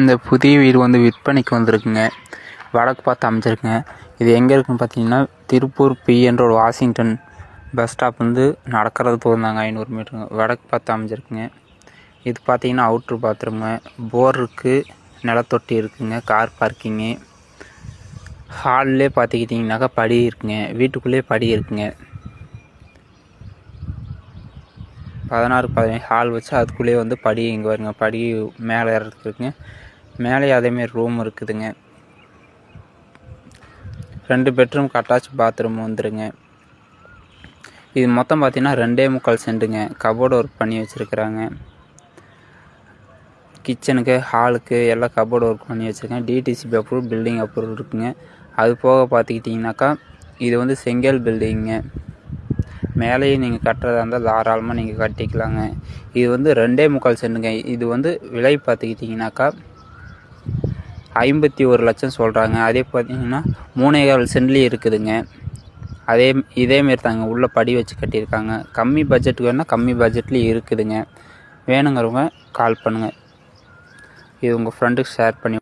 இந்த புதிய வீடு வந்து விற்பனைக்கு வந்திருக்குங்க. வடக்கு பார்த்து அமைச்சிருக்குங்க இது எங்கே இருக்குன்னு பார்த்தீங்கன்னா Tiruppur PN road Washington bus stop வந்து நடக்கிறது போயிருந்தாங்க ஐநூறு மீட்டருங்க. வடக்கு பார்த்து அமைஞ்சிருக்குங்க. இது பார்த்தீங்கன்னா அவுட்ரு பாத்ரூமு போர் இருக்குது நிலத்தொட்டி இருக்குங்க கார் பார்க்கிங்கு ஹால்லே பார்த்துக்கிட்டிங்கனாக்கா படி இருக்குங்க. வீட்டுக்குள்ளேயே படி இருக்குங்க. பதினாறு பதினேழு ஹால் வச்சு அதுக்குள்ளேயே வந்து படி இங்கே வருங்க. படி மேலே ஏறதுக்கு மேலே அதேமாரி ரூம் இருக்குதுங்க. ரெண்டு பெட்ரூம் அட்டாச் பாத்ரூம் வந்துடுங்க இது மொத்தம் பார்த்தீங்கன்னா ரெண்டே முக்கால் சென்ட்டுங்க. கபோர்டு ஒர்க் பண்ணி வச்சுருக்குறாங்க. கிச்சனுக்கு ஹாலுக்கு எல்லாம் கபோர்டு ஒர்க் பண்ணி வச்சுருக்கேன். டிடிசிபி அப்ரூவ் பில்டிங் அப்ரூவ் இருக்குங்க. அது போக பார்த்துக்கிட்டிங்கனாக்கா இது வந்து செங்கல் பில்டிங்க மேலேயும் நீங்கள் கட்டுறதா இருந்தால் தாராளமாக நீங்கள் கட்டிக்கலாங்க. இது வந்து ரெண்டே முக்கால் சென்ட்டுங்க இது வந்து விலை பார்த்துக்கிட்டிங்கனாக்கா ஐம்பத்தி ஒரு லட்சம் சொல்கிறாங்க அதே பார்த்தீங்கன்னா மூணே கால் சென்ட்லேயும் இருக்குதுங்க. அதே இதேமாரி தாங்க உள்ளே படி வச்சு கட்டியிருக்காங்க. கம்மி பட்ஜெட்டுக்கு வேணால் கம்மி பட்ஜெட்லேயும் இருக்குதுங்க. வேணுங்கிறவங்க கால் பண்ணுங்கள் இது உங்கள் ஃப்ரெண்டுக்கு ஷேர் பண்ணி